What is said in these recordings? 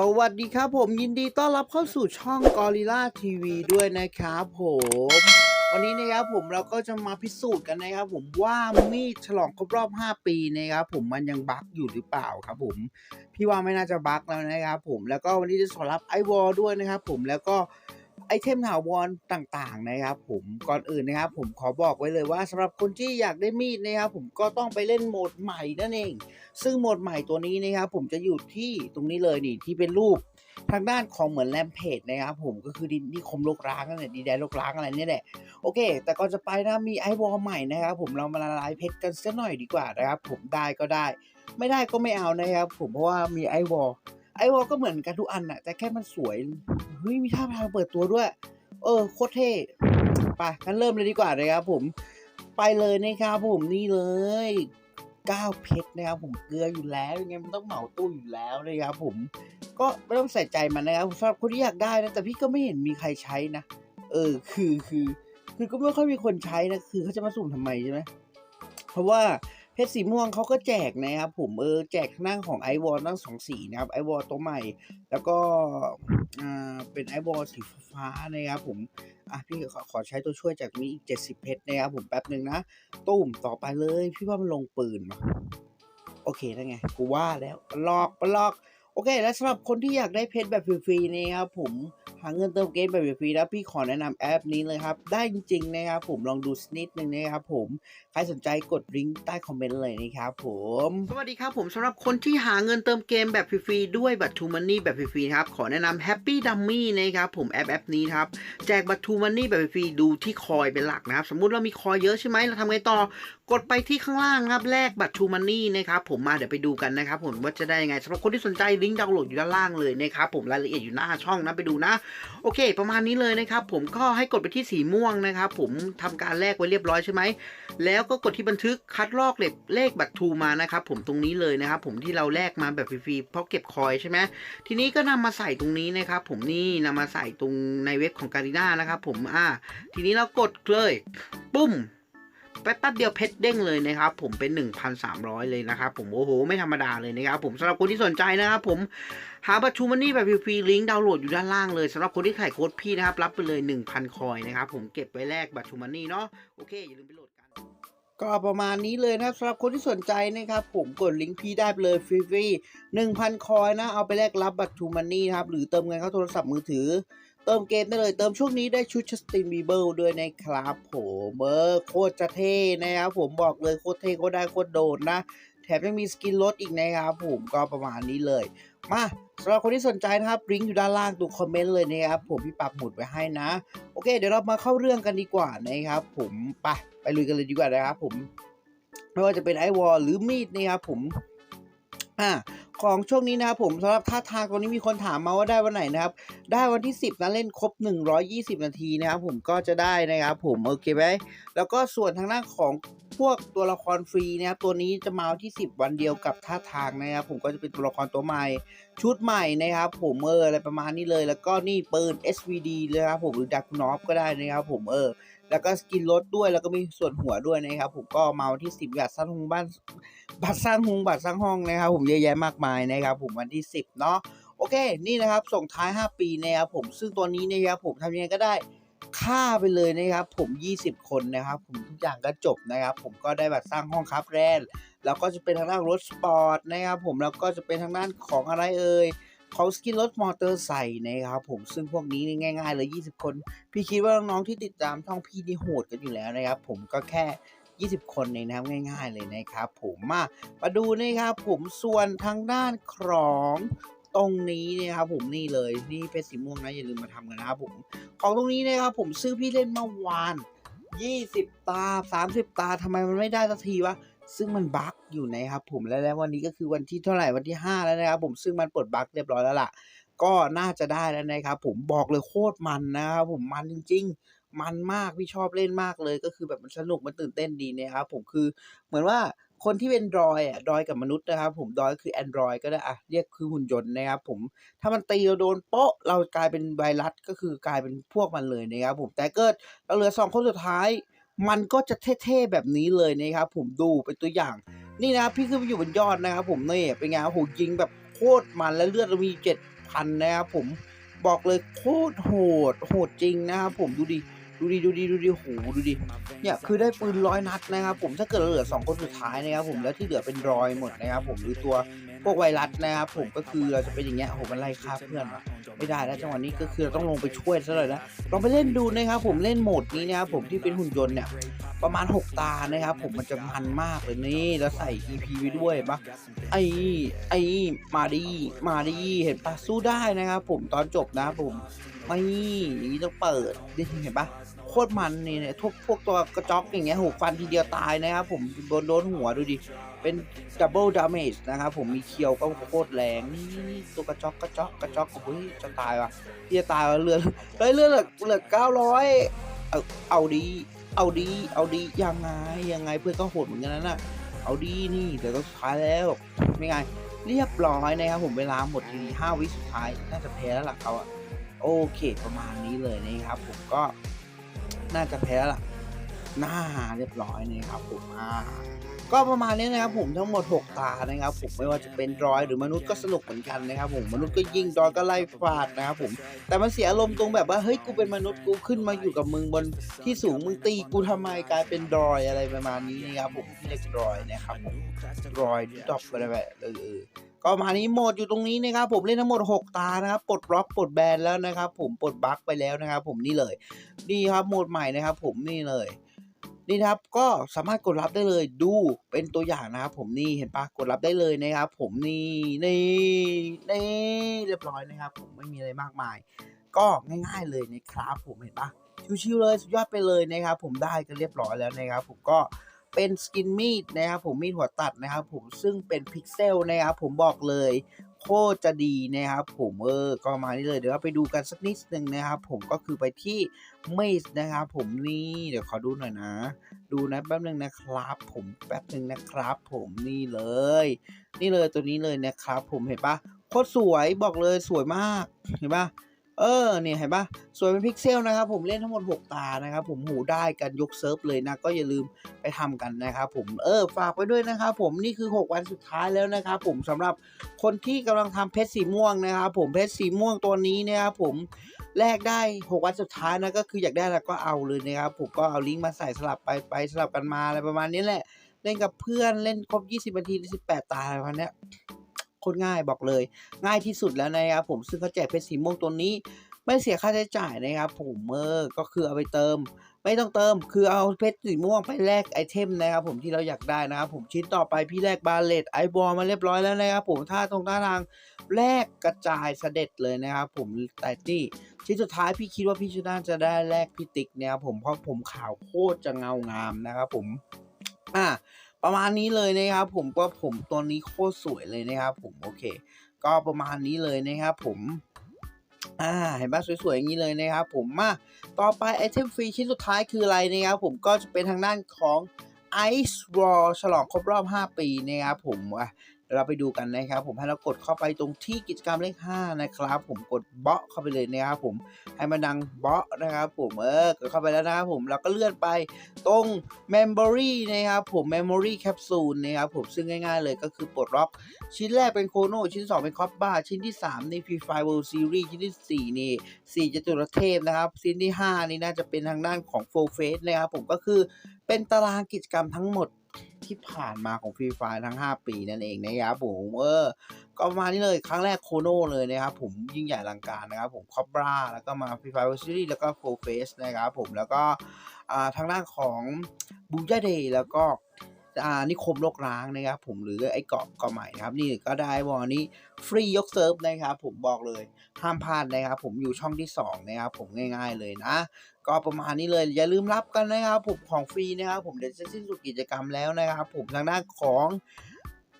สวัสดีครับผมยินดีต้อนรับเข้าสู่ช่องกอริล่าทีวีด้วยนะครับผม วันนี้นะครับผมเราก็จะมาพิสูจน์กันนะครับผมว่ามีดฉลองครบรอบ 5 ปีนะครับผมมันยังบั๊กอยู่หรือเปล่าครับผม พี่ว่าไม่น่าจะบั๊กแล้วนะครับผมแล้วก็วันนี้จะสอนรับไอวอลด้วยนะครับผมแล้วก็ ไอเทมถาวรต่างๆนะครับผมก่อนอื่นนะครับ ผมขอบอกไว้เลยว่าสำหรับคนที่อยากได้มีดนะครับผมก็ต้องไปเล่นโหมดใหม่นั่นเอง ซึ่งโหมดใหม่ตัวนี้นะครับผมจะอยู่ที่ตรงนี้เลยนี่ที่เป็นรูปทางด้านของเหมือนแรมเพจนะครับผมก็คือดินที่คมโลกร้างนั่นแหละดีแดนโลกร้างอะไรเนี่ยแหละโอเค แต่ก่อนจะไปนะมีไอวอลใหม่นะครับผมเรามาละลายเพชรกันสักหน่อยดีกว่านะครับผมได้ก็ได้ ไม่ได้ก็ไม่เอานะครับผมเพราะว่ามีไอวอล ไอวอลก็เหมือนกันทุกอันอะแต่แค่มันสวยเฮ้ยมีท่าทางเปิดตัวด้วย เออโคตรเท่ไปงั้นเริ่มเลยดีกว่านะครับผมไปเลยนะครับผมนี่เลย9เพชรนะครับผมเกลืออยู่แล้วยังไงมันต้องเหมาตู้อยู่แล้วนะครับผม ก็ไม่ต้องใส่ใจมันนะครับสำหรับคนที่อยากได้นะแต่พี่ก็ไม่เห็นมีใครใช้นะเออคือคือ คือก็ไม่ค่อยมีคนใช้นะคือเขาจะมาสุ่มทำไมใช่ไหมเพราะว่า เพชรสีม่วงเขาก็แจกนะครับผมเออแจกนั่งหน้าของไอวอลทั้งสองสีนะครับไอวอลตัวใหม่ แล้วก็อ่าเป็นไอวอลสีฟ้านะครับผมอะพี่ขอขอใช้ตัวช่วยจากนี้อีกเจ็ดสิบเพชรนะครับผมแป๊บหนึ่งนะตุ้มต่อไปเลย พี่ว่ามันลงปืนมาโอเคนั่นไงกูว่าแล้วปลอกปลอก โอเค แล้วสำหรับคนที่อยากได้เพชรแบบฟรีๆนะครับผมหาเงินเติมเกมแบบฟรีๆนะพี่ขอแนะนำแอปนี้เลยครับ ได้จริงๆนะครับผมลองดูสักนิดนึงนะครับผมใครสนใจกดลิงก์ใต้คอมเมนต์เลยนะครับผมสวัสดีครับผมสำหรับคนที่หาเงินเติมเกมแบบฟรีๆด้วยบัตรทูมันนี่แบบฟรีๆครับขอแนะนำ Happy Dummy นะครับผมแอปแอปนี้ครับแจกบัตรทูมันนี่แบบฟรีๆดูที่คอยเป็นหลักนะครับสมมุติเรามีคอยเยอะใช่ไหมเราทำไงต่อกดไปที่ข้างล่างครับแลกบัตรทูมันนี่นะครับผมมาเดี๋ยวไปดูกันนะครับผมว่าจะได้ยังไงสำหรับคนที่สนใจลิงก์ดาวน์โหลดอยู่ด้านล่างเลยนะครับผมรายละเอียดอยู่หน้าช่องนะไปดูนะ โอเค ประมาณนี้เลยนะครับผมก็ให้กดไปที่สีม่วงนะครับผมทำการแลกไว้เรียบร้อยใช่ไหมแล้วก็กดที่บันทึกคัดลอกเลขเลขบัตรทูมานะครับผมตรงนี้เลยนะครับผมที่เราแลกมาแบบฟรีๆเพราะเก็บคอยใช่ไหมทีนี้ก็นำมาใส่ตรงนี้นะครับผมนี่นำมาใส่ตรงในเว็บของการีน่านะครับผมอ่าทีนี้เรากดเลยปุ้ม แป๊บเดียวเพชรเด้งเลยนะครับผมเป็น 1,300 เลยนะครับผมโอ้โหไม่ธรรมดาเลยนะครับผมสำหรับคนที่สนใจนะครับผมหาบัตรทูมันนี่แบบฟรีๆลิงก์ดาวน์โหลดอยู่ด้านล่างเลยสำหรับคนที่ใส่โค้ดพี่นะครับรับไปเลย 1,000 คอยนะครับผมเก็บไว้แลกบัตรทูมันนี่เนาะโอเคอย่าลืมไปโหลดกันก็ประมาณนี้เลยนะครับสำหรับคนที่สนใจนะครับ ผมกดลิงก์พี่ได้ไปเลยฟรีๆหนึ่งพันคอยนะเอาไปแลกรับบัตรทูมันนี่นะครับหรือเติมเงินเข้าโทรศัพท์มือถือ เติมเกมได้เลยเติมช่วงนี้ได้ชุดชัสตินบีเบิลด้วยนะครับผมเออโคตรจะเท่นะครับผมบอกเลยโคตรเท่โคตรได้โคตรโดดนะ แถมยังมีสกินลดอีกนะครับผมก็ประมาณนี้เลย มาสำหรับคนที่สนใจนะครับลิงก์อยู่ด้านล่างตรงคอมเมนต์เลยนะครับผมพี่ปักหมุดไว้ให้นะ โอเค เดี๋ยวเรามาเข้าเรื่องกันดีกว่านะครับผมไปไปลุยกันเลยดีกว่านะครับผมไม่ว่าจะเป็นไอวอลหรือมีดนะครับผมอ่า ของช่วงนี้นะครับผมสำหรับท่าทางตรงนี้มีคนถามมาว่าได้วันไหนนะครับ ได้วันที่ 10นะเล่นครบ 120 นาทีนะครับผมก็จะได้นะครับผมโอเคไหมแล้วก็ส่วนทางด้านของพวกตัวละครฟรีนะครับตัวนี้จะมาวันที่ 10 วันเดียวกับท่าทางนะครับผมก็จะเป็นตัวละครตัวใหม่ ชุดใหม่นะครับผมเอออะไรประมาณนี้เลย แล้วก็นี่ปืน SVD เลยครับผมหรือดักนอฟก็ได้นะครับผมเออ แล้วก็สกินรถด้วยแล้วก็มีส่วนหัวด้วยนะครับผมก็เมาที่ 10บัตรสร้างหงบ้านบัตรสร้างหงบัตรสร้างห้องนะครับ ผมเยอะแยะมากมายนะครับ ผมวันที่ 10 เนาะโอเคนี่นะครับส่งท้าย 5 ปีนะครับผมซึ่งตัวนี้นะครับผมทำยังไงก็ได้ค่าไปเลยนะครับ ผม 20 คนนะครับ ผมทุกอย่างก็จบนะครับ ผมก็ได้บัตรสร้างห้องครับแรนแล้วก็จะเป็นทางด้านรถสปอร์ตนะครับผมแล้วก็จะเป็นทางด้านของอะไรเอ่ย เของสกินรถมอเตอร์ไซค์นะครับผมซึ่งพวกนี้นี่ง่าย ๆ เลย 20 คน พี่คิดว่าน้องๆที่ติดตามช่องพี่นี่โหดกันอยู่แล้วนะครับ ผมก็แค่ 20 คนเองนะครับง่าย ๆ เลยนะครับ ผมมามาดูนะครับ ผมส่วนทางด้านของตรงนี้นะครับผมนี่เลยนี่เป็นสีม่วงนะอย่าลืมมาทำกันนะครับผมของตรงนี้นะครับผมซื้อพี่เล่นเมื่อวาน 20 ตา 30 ตาทำไมมันไม่ได้สักทีวะ ซึ่งมันบั๊กอยู่นะครับผมและแล้ววันนี้ก็คือวันที่เท่าไหร่วันที่ 5 แล้วนะครับผมซึ่งมันปลดบั๊กเรียบร้อยแล้วล่ะ ก็น่าจะได้แล้วนะครับผมบอกเลยโคตรมันนะครับผมมันจริง ๆ มันมากพี่ชอบเล่นมากเลย ก็คือแบบมันสนุกมันตื่นเต้นดีนะครับผมคือเหมือนว่าคนที่เป็นดอยอะดอยกับมนุษย์นะครับ ผมดอยคือ Android ก็ได้อะเรียกคือหุ่นยนต์นะครับผมถ้ามันตีเราโดนโป๊ะเรากลายเป็นไวรัสก็คือกลายเป็นพวกมันเลยนะครับผมแต่เกิดเราเหลือสองคนสุดท้าย มันก็จะเท่ๆแบบนี้เลยนะครับผมดูเป็นตัวอย่าง นี่นะครับพี่ขึ้นไปอยู่บนยอดนะครับ ผมนี่เป็นไงโอ้โหยิงแบบโคตรมันและเลือดเรามีเจ็ดพันนะครับผมบอกเลยโคตรโหดโหดจริงนะครับผมดูดิดูดิดูดิดูดิโหดูดิเนี่ยคือได้ปืนร้อยนัดนะครับ ผมถ้าเกิดเราเหลือสองคนสุดท้ายนะครับ ผมแล้วที่เหลือเป็นรอยหมดนะครับ ผมหรือตัวพวกไวรัสนะครับ ผมก็คือเราจะเป็นอย่างเงี้ยโหมันไล่ฆ่าเพื่อนวะ ไม่ได้แล้วจังหวะนี้ก็คือต้องลงไปช่วยซะเลยนะลองไปเล่นดูนะครับผมเล่นโหมดนี้นะครับผมที่เป็นหุ่นยนต์เนี่ยประมาณ 6 ตานะครับผมมันจะมันมากเลยนี่แล้วใส่ EP ไปด้วยปะไอ้ไอ้มาดีมาดีเห็นปะสู้ได้นะครับผมตอนจบนะครับผมไม่อย่างนี้ต้องเปิดได้เห็นปะ คตรมันนี่เนี่ยพวกพวกตัวกระจอกอย่างเงี้ยหกฟันทีเดียวตายนะครับผมโดนโดนหัวดูดิ เป็นดับเบิลดาเมจนะครับผมมีเคียวก็โคตรแรงนี่ตัวกระจอกกระจอกกระจอกโอ้ยจะตายว่ะที่จะตายว่ะเลือดเฮ้ยเลือดเหลือเหลือเก้าร้อยเอาเอาดี เอาดี เอาดียังไงยังไงเพื่อนก็โหดเหมือนกันนะเอาดีนี่เดี๋ยวก็สุดท้ายแล้วไม่ไงเรียบร้อยนะครับผมเวลาหมดทีห้าวิสุดท้ายน่าจะแพ้แล้วล่ะเขาอะโอเคประมาณนี้เลยนะครับผมก็ น่าจะแพ้แล้วล่ะหน้าเรียบร้อยนะครับผมอ่าก็ประมาณนี้นะครับผมทั้งหมด 6 ตานะครับผมไม่ว่าจะเป็นรอยหรือมนุษย์ก็สนุกเหมือนกันนะครับผมมนุษย์ก็ยิงรอยก็ไล่ฟาดนะครับผมแต่มันเสียอารมณ์ตรงแบบว่าเฮ้ยกูเป็นมนุษย์กูขึ้นมาอยู่กับมึงบนที่สูงมึงตีกูทำไมกลายเป็นรอยอะไรประมาณนี้นะครับผมที่เรียกรอยนะครับผมรอยดอกอะไรแบบเออเออ ก็มานี้โหมดอยู่ตรงนี้นะครับผมเล่นทั้งหมด 6 ตานะครับปลดบล็อกปลดแบนแล้วนะครับ ผมปลดบั๊กไปแล้วนะครับ ผมนี่เลยนี่ครับโหมดใหม่นะครับ ผมนี่เลยนี่ครับก็สามารถกดรับได้เลยดูเป็นตัวอย่างนะครับ ผมนี่เห็นปะกดรับได้เลยนะครับ ผมนี่นี่นี่เรียบร้อยนะครับ ผมไม่มีอะไรมากมาย ก็ง่าย ๆเลยนะครับ ผมเห็นปะชิวๆเลยสุดยอดไปเลยนะครับ ผมได้กันเรียบร้อยแล้วนะครับ ผมก็ เป็นสกินมีดนะครับผมมีดหัวตัดนะครับผมซึ่งเป็นพิกเซลนะครับผมบอกเลยโคตรจะดีนะครับผมเออก็มานี่เลยเดี๋ยวเราไปดูกันสักนิดนึงนะครับผมก็คือไปที่เมสนะครับผมนี่เดี๋ยวขอดูหน่อยนะ ดูนะแป๊บนึงนะครับ ผมแป๊บนึงนะครับ ผมนี่เลย นี่เลยตัวนี้เลยนะครับ ผมเห็นปะโคตรสวยบอกเลยสวยมากเห็นปะ เออเนี่ยเห็นปะสวยเป็นพิกเซลนะครับผมเล่นทั้งหมด 6 ตานะครับผมหูได้กันยกเซิร์ฟเลยนะก็อย่าลืมไปทำกันนะครับผมเออฝากไปด้วยนะครับผมนี่คือ 6 วันสุดท้ายแล้วนะครับผมสำหรับคนที่กำลังทำเพชรสีม่วงนะครับผมเพชรสีม่วงตัวนี้นะครับผมแลกได้ 6 วันสุดท้ายนะก็คืออยากได้แล้วก็เอาเลยนะครับผมก็เอาลิงก์มาใส่สลับไปไปสลับกันมาอะไรประมาณนี้แหละ เล่นกับเพื่อนเล่นครบ 20นาที18 ตาอะไรประมาณนี้ คตรง่ายบอกเลย ง่ายที่สุดแล้วนะครับผมซึ่งเขาแจกเพชรสีม่วงตัวนี้ ไม่เสียค่าใช้จ่ายนะครับ ผมเออก็คือเอาไปเติม ไม่ต้องเติม คือเอาเพชรสีม่วงไปแลกไอเทมนะครับผมที่เราอยากได้นะครับผมชิ้นต่อไปพี่แลกบาเลตไอบอลมาเรียบร้อยแล้วนะครับผมท่าตรงท่าทางแลกกระจายเสด็จเลยนะครับผมแต่นี่ชิ้นสุดท้ายพี่คิดว่าพี่ชูน่าจะได้แลกพิติกเนี่ยครับผมเพราะผมขาวโคตรจะเงางามนะครับผมอ่า ประมาณนี้เลยนะครับผมก็ผมตัวนี้โคตรสวยเลยนะครับผมโอเค ก็ประมาณนี้เลยนะครับผมอ่าเห็นปะสวยๆอย่างนี้เลยนะครับผมมาต่อไปไอเทมฟรีชิ้นสุดท้ายคืออะไรนะครับผมก็จะเป็นทางด้านของ Ice Wall ฉลองครบรอบ 5 ปีนะครับผมอะ เราไปดูกันนะครับ ผมให้เรากดเข้าไปตรงที่กิจกรรมเลข5นะครับ ผมกดเบาะเข้าไปเลยนะครับผมให้มันดังเบาะนะครับ ผมเออกดเข้าไปแล้วนะครับผมเราก็เลื่อนไปตรง Memory นะครับผม Memory Capsule นะครับผมซึ่งง่ายๆเลยก็คือปลดล็อก ชิ้นแรกเป็นโคโนชิ้น 2 เป็นคอปบ้าชิ้นที่ 3 นี่ P5 World Series ชิ้นที่ 4 นี่4จตุรเทพนะครับชิ้นที่ 5 นี่น่าจะเป็นทางด้านของ Full Face นะครับผมก็คือเป็นตารางกิจกรรมทั้งหมด ที่ผ่านมาของฟรีไฟทั้ง 5 ปีนั่นเองนะครับผมเออก็มาที่เลยครั้งแรกโคโนเลยนะครับผมยิ่งใหญ่ลังการนะครับผมคอปบ้าแล้วก็มาฟรีไฟเวอร์ซิตี้แล้วก็ Full Face นะครับผมแล้วก็อ่าทางด้านของบูย่าเดย์แล้วก็ นิคมโลกร้างนะครับผมหรือไอ้เกาะเกาะใหม่นะครับนี่ก็ได้วอนี้ฟรียกเซิร์ฟนะครับผมบอกเลยห้ามพลาดนะครับผมอยู่ช่องที่2นะครับผมง่าย ๆเลยนะ ก็ประมาณนี้เลยอย่าลืมรับกันนะครับผมของฟรีนะครับผมเดี๋ยวจะสิ้นสุดกิจกรรมแล้วนะครับผมทางด้านของ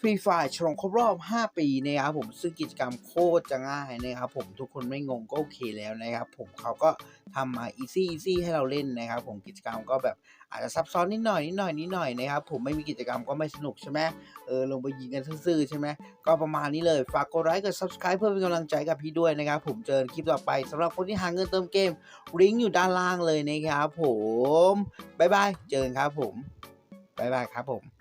ฟรีไฟฉลองครบรอบ 5 ปีนะครับผมซึ่งกิจกรรมโคตรจะง่ายนะครับผมทุกคนไม่งงก็โอเคแล้วนะครับผมเขาก็ทำมา easy easy ให้เราเล่นนะครับผมกิจกรรมก็แบบอาจจะซับซ้อนนิดหน่อยนิดหน่อยนิดหน่อยนะครับผมไม่มีกิจกรรมก็ไม่สนุกใช่ไหมเออลงไปยิงกันซื่อใช่ไหมก็ประมาณนี้เลยฝากกดไลค์กด subscribe เพื่อเป็นกำลังใจกับพี่ด้วยนะครับผมเจอกันคลิปต่อไปสำหรับคนที่หาเงินเติมเกมลิงก์อยู่ด้านล่างเลยนะครับผมบ๊ายบายเจอกันครับผมบ๊ายบายครับผม